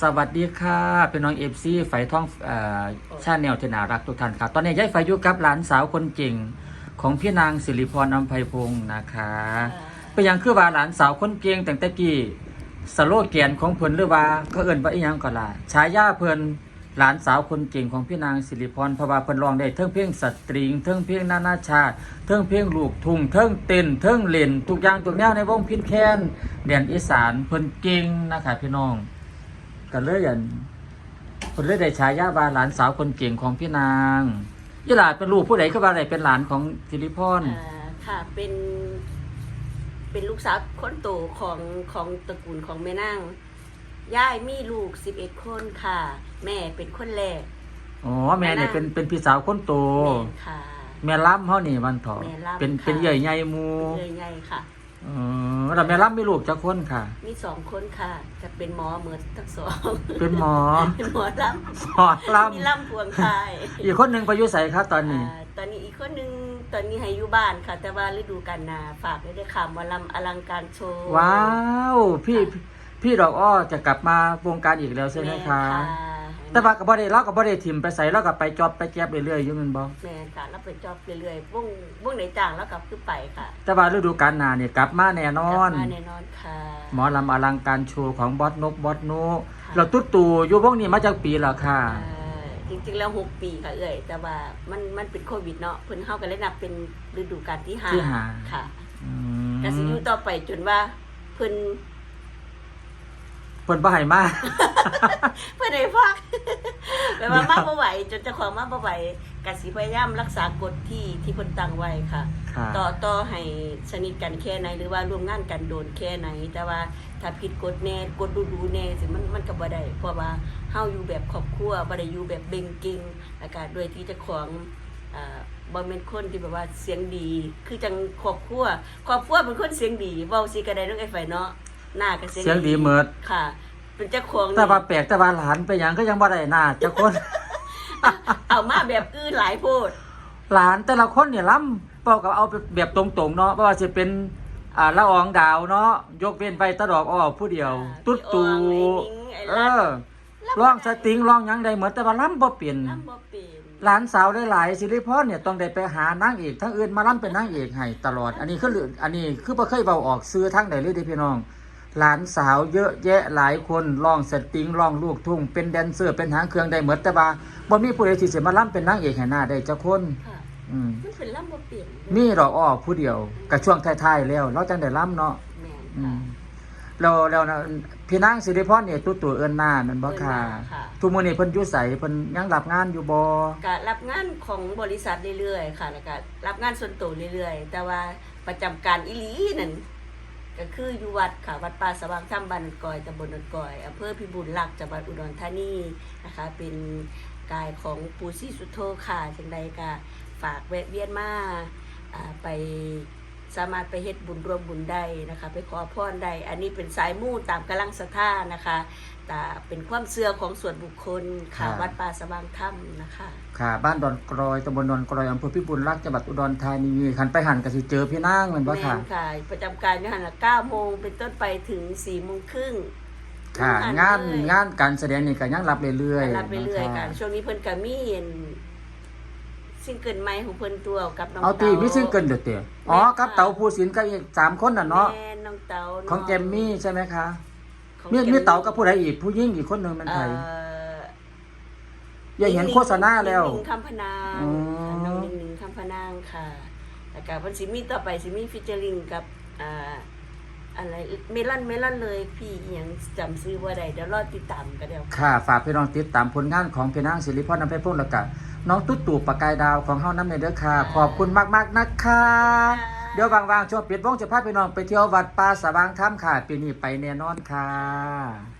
สวัสดีค่ะเป็นน้องเอฟซีไฟท่องเอ่อชาแนลที่น่ารักทุกท่านครับตอนนี้ย้ายไฟอยู่กับหลานสาวคนเก่งของพี่นางสิริพรอัมไพพงศ์นะคะเป็นหยังคือว่าหลานสาวคนเก่งแต่งแต่กี้สโลแกนของเพิ่นหรือว่าเขาเอิ่นว่าอีหยังก็ล่ะฉายาเพิ่นหลานสาวคนเก่งของพี่นางสิริพรเพราะว่าเพิ่นร้องได้เทิงเพลงสตริงเทิงเพลงนานาชาติเทิงเพลงลูกทุ่งเทิงเต้นเทิงเล่นทุกอย่างทุกแนวในวงพินแคนแดนอีสานเพิ่นเก่งนะคะพี่น้อง ก็เลยอันคนเลยได้ฉายาว่าหลานสาวคนเก่งของพี่นางยี่หลานเป็นลูกผู้ใดก็ว่าอะไรเป็นหลานของสิริพรอ่าค่ะเป็น เป็นลูกสาวคนโตของของตระกูลของแม่นางย่ายมีลูกสิบเอ็ดคนค่ะ แม่เป็นคนแรก อ๋อแม่เนี่ยเป็นเป็นพี่สาวคนโต แม่ค่ะ แม่ล้ำเฮานี่วันเถอแม่ล้ำเป็นค่ะเป็นใหญ่ใหญ่หมู เลยไงค่ะเออแล้วแม่ล้ำมีลูกจักคนค่ะ มีสองคนค่ะจะเป็นหมอเหมือนทั้งสองเป็นหมอ เป็นหมอลหมอำล้มีลำพวงไทยำอีกคนหนึ่งไปอยุใสครับตอนนี้ อ่าตอนนี้อีกคนหนึงตอนนี้ให้อยู่บ้านค่ะ แต่ว่าฤดูกาลหนาฝากไว้ด้วยค่ะหมอลำอลังการโชว์ว้าว พี่พี่ดอกอ้อจะกลับมาวงการอีกแล้วใช่ไหมคะแม่น แต่ว่าก็บ่ได้เราก็บ่ได้ทิมไปใส่เราก็ไปจอบไปแก็บเรื่อยๆอยู่แมันบ่แม่นค่ะแล้วไปจอบเรื่อยๆวงวงไหนจ้างแล้วกลับขึ้นไปค่ะแต่ว่าฤดูกาลหน้าเนี่ยกลับมาแน่นอกนลับมาแน่นอนค่ะ หมอลำอลังการโชว์ของบอสนกบอสนุค่ะ เราตุ๊ตู่อยู่พวกนี้มาจากปีแล้วค่ะ เอ่อจริงๆแล้วหกปีค่ะเอ่ยแต่ว่ามันมันเป็นโควิดเนาะเพิ่นเข้ากันเลยนับเป็นฤดูกาลที่ห้าที่ห้า ค่ะอืมก็สิอยู่ต่อไปจนว่าเพิ่น เพิ่นบ่ให้มา เพิ่นได้พักแปลว่ามาบ่ไหวจนเจ้าของมาบ่ไหวก็สิพยายามรักษากฎที่ที่เพิ่นตั้งไว้ค่ะค่ะต่อต่อให้สนิทกันแค่ไหนหรือว่าร่วมงานกันโดนแค่ไหน แต่ว่าถ้าผิดกฎแน่กฎดูดูๆแน่สิมันมันก็บ่ได้เพราะว่าเฮาอยู่แบบครอบครัวบ่ได้อยู่แบบเบ่งเก่งแล้วก็ด้วยที่เจ้าของอ่าบ่แม่นคนที่แบบว่าเสียงดี คือจังครอบครัวครอบครัวเป็นคนเสียงดีเว้าสิก็ได้เรื่องไอ้ไฟเนาะหน้าก็เสียง เสียงดีเหมิด ค่ะ เป็นเจ้าของแต่ว่าแปลกแต่ว่าหลานไปหยังก็ยังบ่ได้หน้าจักคน เอามาแบบอื่นหลายโพดหลานแต่ละคนเนี่ยล้ำเป้ากับเอาแบบตรงๆเนาะเพราะว่าจะเป็นอ่าละอองดาวเนาะยกเว้นไปตะดอกอ้อผู้เดียว ตุ๊ดตูพี่อองไอ้นิ้งไอ้เอรัดอร้องสติงร้องหยังได้เหมือนแต่ว่าล้ำบ่เปลี่ยนลำบ่เป็นหลานสาวหลายๆสิริพรเนี่ยต้องได้ไปหานางเอกทั้งอื่นมาล่ำเป็นนางเอกให้ตลอด อันนี้คือเรื่องอันนี้คือบ่เคยเบาออกซื้อทั้งใดเลยเด้พี่น้อง หลานสาวเยอะแยะหลายคนร้องสตริงร้องลูกทุ่ง เป็นแดนเซอร์เป็นหางเครื่องได้หมดแต่ว่าบ่มีผู้ใดที่สิมาล่ำเป็นนางเอกให้หน้าได้จักคนค่ะอืมมันเป็นลำบ่เป็นมีดอกอ้อผู้เดียวกับช่วงท้ายๆแล้วเราจังได้ล่ำเนาะแม่นอืค่ะ มเราเรานะพี่นางสิริพรเนี่ยตัวตัวเอิ้นหน้านั่นบ่ค่ะเอิ้นหน้าค่ะ ทุกมื้อนี้เพิ่นอยู่ไสเพิ่นยังรับงานอยู่บ่ ก็รับงานของบริษัทเรื่อยๆ ค่ะแล้วก็รับงานส่วนตัวเรื่อยๆ แต่ว่าประจำการอีหลีนั่น ก็คืออยู่วัดค่ะวัดป่าสว่างธรรมบ้านนกอยตำบลนกอยอำเภอพิบูลลักษ์จังหวัดอุดรธานีนะคะ เป็นกายของปู่ศรีสุโธค่ะจังใดก็ฝากแวะเวียนมาไป สามารถไปเฮ็ดบุญรวมบุญได้นะคะ ไปขอพรได้ อันนี้เป็นสายมู่ตามกำลังศรัทธานะคะ แต่เป็นความเชื่อของส่วนบุคคลค่ะครับวัดป่าสว่างธรรมนะคะ ค่ะ บ้านดอนกรอยตำบลดอนกรอยอำเภอพิบูลรักษ์จังหวัดอุดรธานีคันไปหันก็สิเจอพี่นางแมันบ่แม่ค่ะนค่ะ ประจำการอยู่หันละเก้าโมงเป็นต้นไปถึงสี่โมงครึ่งค่ะอ่านงานเลยงานการแสดงนี่ก็ยังรับเรื่อยๆรับไปเรื่อยนะกัคะนช่วงนี้เพิ่นก็มีเห็น ซิงเกิลใหม่ของเพิ่นตัวกับน้องเอาตีเต๋ามีซิงเกิลเด้อเต๋ออ๋อแม่นกับค่ะเต๋าภูสินก็อีกสามคนน่ะเนาะแม่น้องเต๋าของแกมมี่ใช่ไหมคะของมีแกมีเต๋ากับผู้ใดอีกผู้หญิงอีกคนหนึงมันไผเอ่ออย่าเห็นโฆษณาแล้วนิ่งๆคำพนางอ๋อค่ะน้องนิ่งหนึ่งคำพนางค่ะแล้วก็เพิ่นสิมีต่อไปสิมีฟิชเจอริงกับอ่า อะไรเมลอนเมลอนเลยพี่อิหยังจำซื้อบ่ได้เดี๋ยวรอติดตามกันเดี๋ยวค่ะ ฝากพี่น้องติดตามผลงานของพี่นางสิริพรนำไปพงแล้วก็น้องตุ๊ดตู่ประกายดาวของเฮานำในเด้อค่ะ ขอบคุณมากๆนะคะ เดี๋ยวว่างๆช่วงปิดวงจะพาพี่น้องไปเที่ยววัดป่าสว่างธรรมค่ะปีนี้ไปแน่นอนค่ะ